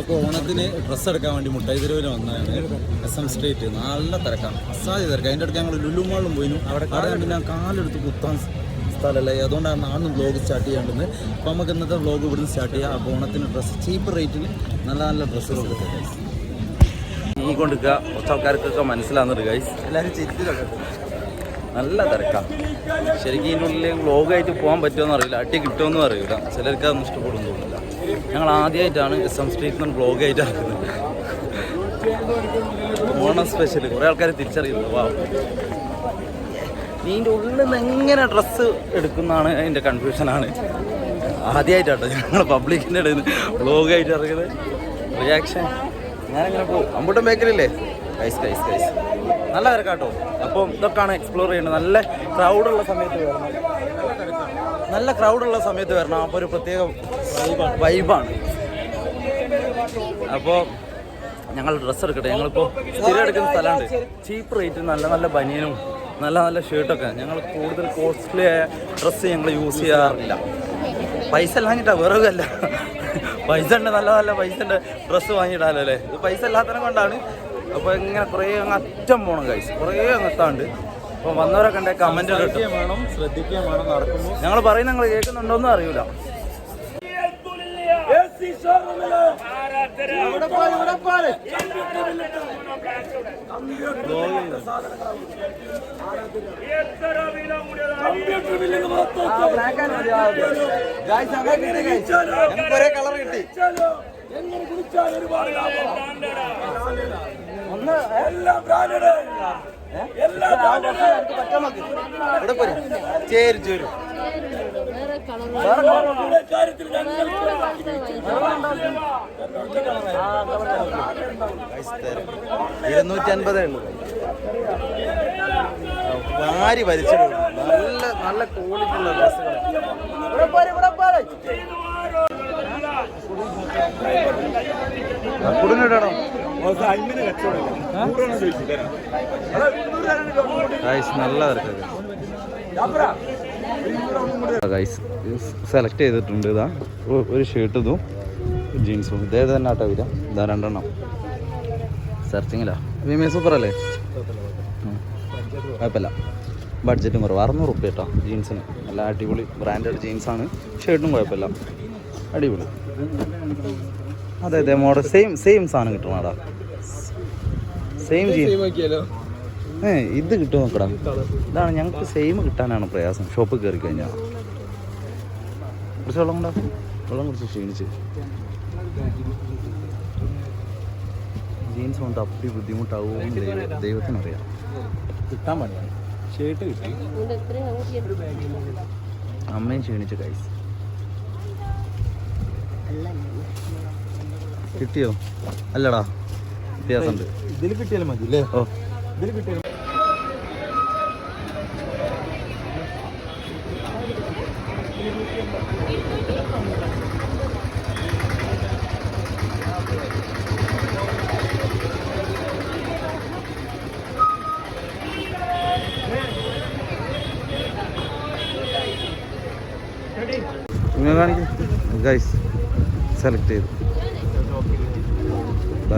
അപ്പോൾ ഓണത്തിന് ഡ്രസ്സ് എടുക്കാൻ വേണ്ടി മുട്ടായി തെരുവിൽ വന്നതാണ്. എസ് എം സ്ട്രീറ്റ് നല്ല തിരക്കാണ്. അസാധ്യ തിരക്ക് അതിന്റെ അടുത്ത് ഞങ്ങൾ ലുലു മാളും പോയിനും അവിടെ പിന്നെ കാലെടുത്ത് കുത്താൻ സ്ഥലമല്ലേ. അതുകൊണ്ടാണ് ആണ് വ്ലോഗ് സ്റ്റാർട്ട് ചെയ്യേണ്ടത് അപ്പോൾ നമുക്ക് ഇന്നത്തെ വ്ലോഗ് ഇവിടുന്ന് സ്റ്റാർട്ട് ചെയ്യാം. അപ്പോൾ ഓണത്തിന് ഡ്രസ്സ് ചീപ്പ് റേറ്റിൽ നല്ല നല്ല ഡ്രസ്സുകൾ കിട്ടും. ഈ കൊണ്ടിരിക്കുക കുറച്ച് ആൾക്കാർക്കൊക്കെ മനസ്സിലാകുന്നുണ്ട് ഗൈസ് എല്ലാവരും ചിരിച്ചിട്ടൊക്കെ നല്ല തിരക്കാണ് ശരിക്കും ഇതിന്റെ ഉള്ളിൽ വ്ലോഗായിട്ട് പോകാൻ പറ്റുമെന്ന് അറിയില്ല. അട്ടി കിട്ടുമെന്നും അറിയില്ല. ചിലർക്ക് അതൊന്നും ഇഷ്ടപ്പെടുന്നു തോന്നില്ല ഞങ്ങൾ ആദ്യമായിട്ടാണ് എസ് എം സ്ട്രീറ്റ് നിന്ന് വ്ലോഗായിട്ട് ആക്കുന്നത് ഓണം സ്പെഷ്യൽ കുറേ ആൾക്കാർ തിരിച്ചറിയുന്നു. വാ. നീന്റെ ഉള്ളിൽ നിന്ന് എങ്ങനെ ഡ്രസ്സ് എടുക്കുന്നതാണ് അതിന്റെ കൺഫ്യൂഷനാണ് ആദ്യമായിട്ടാട്ടോ ഞങ്ങൾ പബ്ലിക്കിന്റെ ഇടയിൽ നിന്ന് ആയിട്ട് ഇറങ്ങിയത് റിയാക്ഷൻ ഞാനങ്ങനെ പോകും അമ്പൂട്ടൻ ബേക്കറിയില്ലേ കൈസ് ഐസ് ഐസ് നല്ല തിരക്കാട്ടോ. അപ്പം ഇതൊക്കെയാണ് എക്സ്പ്ലോർ ചെയ്യുന്നത് നല്ല ക്രൗഡുള്ള സമയത്ത് വരണം. നല്ല ക്രൗഡുള്ള സമയത്ത് വരണം. അപ്പോൾ ഒരു പ്രത്യേക വൈബാണ് അപ്പോൾ ഞങ്ങൾ ഡ്രസ്സ് എടുക്കട്ടെ. ഞങ്ങളിപ്പോൾ സ്ഥിരം എടുക്കുന്ന സ്ഥലമുണ്ട്. ചീപ്പ് റേറ്റ് നല്ല നല്ല ബനിയനും നല്ല നല്ല ഷർട്ടൊക്കെ ഞങ്ങൾ കൂടുതൽ കോസ്റ്റ്ലി ആയ ഡ്രസ്സ് ഞങ്ങൾ യൂസ് ചെയ്യാറില്ല. പൈസ ഇല്ലാഞ്ഞിട്ടാ വേറെ അല്ല പൈസ ഉണ്ട് നല്ല നല്ല പൈസ ഉണ്ട്. ഡ്രസ്സ് വാങ്ങിയിടാലോ അല്ലേ? ഇത് പൈസ ഇല്ലാത്തതിനെ കൊണ്ടാണ് അപ്പോൾ ഇങ്ങനെ കുറേ അങ്ങ് അറ്റം പോകണം കഴിച്ച് കുറേ അങ്ങത്താണ്ട് അപ്പോൾ വന്നവരൊക്കെ ഉണ്ടെ കമന്റ് വേണം ശ്രദ്ധിക്കുകയും വേണം നടക്കുമ്പോൾ. ഞങ്ങൾ പറയുന്നത് നിങ്ങൾ കേൾക്കുന്നുണ്ടോന്നും അറിയില്ല കളർ കിട്ടി ഒന്ന് ഇവിടെ പോരെ ചേരി ചേരും വേറെ കളർ ഇരുന്നൂറ്റി അൻപതേ ഉള്ളൂ വാരി വലിച്ചിടും നല്ല നല്ല ക്വാളിറ്റി ഉള്ള ഡ്രസ്സുകൾ കുടുങ്ങിടണം നല്ല ഗൈസ് സെലക്ട് ചെയ്തിട്ടുണ്ട്. ഇതാ ഒരു ഷർട്ട് ഇതും ജീൻസും ഇതേ തന്നെ ആട്ടോ വരിക. ഇതാ രണ്ടെണ്ണം. സെർച്ചിങ്ങിലാ വിമേ സൂപ്പർ അല്ലേ. കുഴപ്പമില്ല. ബഡ്ജറ്റും കുറവ്. അറുന്നൂറ് റുപ്യ കേട്ടോ ജീൻസിന് നല്ല അടിപൊളി ബ്രാൻഡഡ് ജീൻസാണ് ഷർട്ടും കുഴപ്പമില്ല. അടിപൊളി. അതെ അതെ മോഡൽ. സെയിം സെയിം സാധനം കിട്ടണടാ സെയിം ചെയ്യും ഏ ഇത് കിട്ടും നോക്കടാ. ഇതാണ് ഞങ്ങൾക്ക് സെയിം കിട്ടാനാണ് പ്രയാസം. ഷോപ്പിൽ കയറി കഴിഞ്ഞാൽ കുറച്ച് വെള്ളം കൊണ്ടാ. വെള്ളം കുറച്ച് ക്ഷീണിച്ച്. ജീൻസ് കൊണ്ട് അപ്പി ബുദ്ധിമുട്ടാവും ദൈവത്തിനറിയാം. കിട്ടാൻ പറ്റില്ല ഷർട്ട് കിട്ടി. അമ്മയും ക്ഷീണിച്ച് കൈസ് കിട്ടിയോ? അല്ലടാ വ്യത്യാസമുണ്ട്. ഇതിൽ കിട്ടിയാലും മതി അല്ലേ ഓ. ഇതിൽ കിട്ടിയാലും നിങ്ങൾ കാണിക്കും. ഗൈസ് സെലക്ട് ചെയ്തു.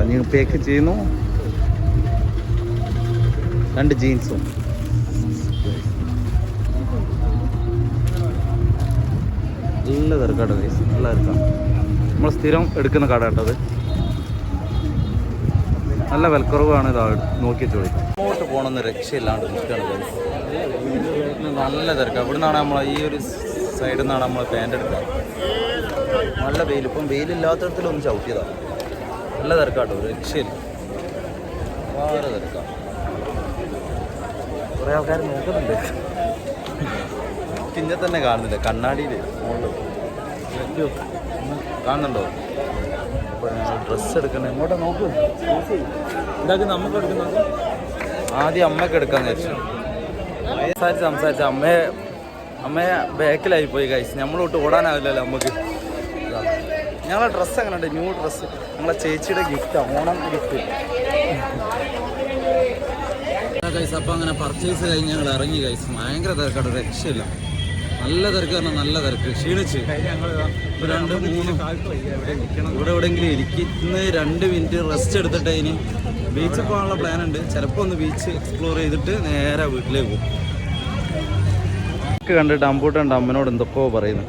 നിങ്ങൾ പേക്ക് ചെയ്യുന്നു. രണ്ട് ജീൻസും നല്ല തിരക്കാട്ടോ ഗൈസ് നല്ല തിരക്കാണ് നമ്മൾ സ്ഥിരം എടുക്കുന്ന കട കേട്ടത് നല്ല വിലക്കുറവാണ് ഇതാ നോക്കി ചോദിക്കുന്നത് അങ്ങോട്ട് പോകണമെന്ന് രക്ഷയില്ലാണ്ട് നിൽക്കുകയാണ് നല്ല തിരക്കാണ് ഇവിടെ നിന്നാണ് നമ്മൾ ഈ ഒരു സൈഡിൽ നിന്നാണ് നമ്മൾ പാന്റ് എടുക്കുക. നല്ല വെയിൽ ഇപ്പം വെയിലില്ലാത്തടത്തിലൊന്ന് ചവിട്ടിയതാണ് നല്ല തിരക്കാട്ടോ ഒരു രക്ഷയില്ല. വളരെ തിരക്കാണ് കുറേ ആൾക്കാർ നോക്കുന്നുണ്ട്. പിന്നെ തന്നെ കാണുന്നില്ല കണ്ണാടിയിൽ കാണുന്നുണ്ടോ? ഡ്രസ് ഡ്രസ്സ് എടുക്കണം. എങ്ങോട്ടാ നോക്കൂ. ഇതാക്കി നമുക്ക് എടുക്കുന്നത്? ആദ്യം അമ്മയ്ക്ക് എടുക്കാന്ന് വെച്ചു. സംസാരിച്ച് സംസാരിച്ച് അമ്മയെ അമ്മയെ ബാക്കിലായി പോയി കഴിച്ച് നമ്മളോട്ട് ഓടാനാവില്ലല്ലോ നമുക്ക് ഞങ്ങളെ ഡ്രസ്സ് എങ്ങനെയുണ്ട് ന്യൂ ഡ്രസ്സ് ഞങ്ങളെ ചേച്ചിയുടെ ഗിഫ്റ്റ് ഓണം ഗിഫ്റ്റ് കൈസ് അപ്പം അങ്ങനെ പർച്ചേസ് കഴിഞ്ഞ് ഞങ്ങൾ ഇറങ്ങി കൈസ് ഭയങ്കര തിരക്കാണ് രക്ഷയില്ല. നല്ല തിരക്ക് പറഞ്ഞാൽ നല്ല തിരക്ക്. ക്ഷീണിച്ച്. രണ്ട് മൂന്ന്. ഇവിടെ എവിടെയെങ്കിലും ഇരിക്കുന്ന രണ്ട് മിനിറ്റ് റെസ്റ്റ് എടുത്തിട്ട് ഇനി ബീച്ചിൽ പോകാനുള്ള പ്ലാൻ ഉണ്ട്. ചിലപ്പോൾ ഒന്ന് ബീച്ച് എക്സ്പ്ലോർ ചെയ്തിട്ട് നേരെ വീട്ടിലേക്ക് പോകും. കണ്ടിട്ട് അമ്പൂട്ടുണ്ട് അമ്മനോട് എന്തൊക്കെയോ പറയുന്നു.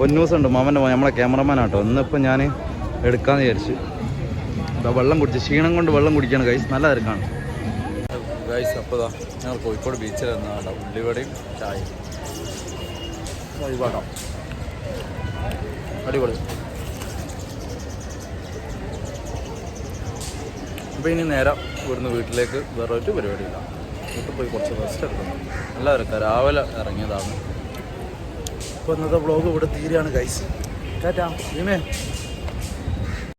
പൊന്നൂസ് ഉണ്ട്. മാമന്റെ മോൻ നമ്മളെ ക്യാമറമാനാട്ടോ ഇന്നിപ്പോൾ ഞാൻ എടുക്കാമെന്ന് വിചാരിച്ചു. ഇതാ വെള്ളം കുടിച്ച്. ക്ഷീണം കൊണ്ട് വെള്ളം കുടിക്കുകയാണ് ഗൈസ് നല്ല തിരക്കാണ്. ഗൈസ് അപ്പോൾ ഞങ്ങൾ കോഴിക്കോട് ബീച്ചിൽ നിന്നാണ് ഉള്ളിവടയും ചായ വഴിപാടാം അടിപൊളി. അപ്പോൾ ഇനി നേരം ഇവിടുന്ന് വീട്ടിലേക്ക് വേറെ ഒരു പരിപാടിയില്ല. വീട്ടിൽ പോയി കുറച്ച് റെസ്റ്റ് എടുക്കണം. നല്ല തിരക്കാണ് രാവിലെ ഇറങ്ങിയതാണ്. അപ്പോൾ ഇന്നത്തെ വ്ളോഗ് ഇവിടെ തീരെയാണ് കൈസ് ടാറ്റാ ഭീമേ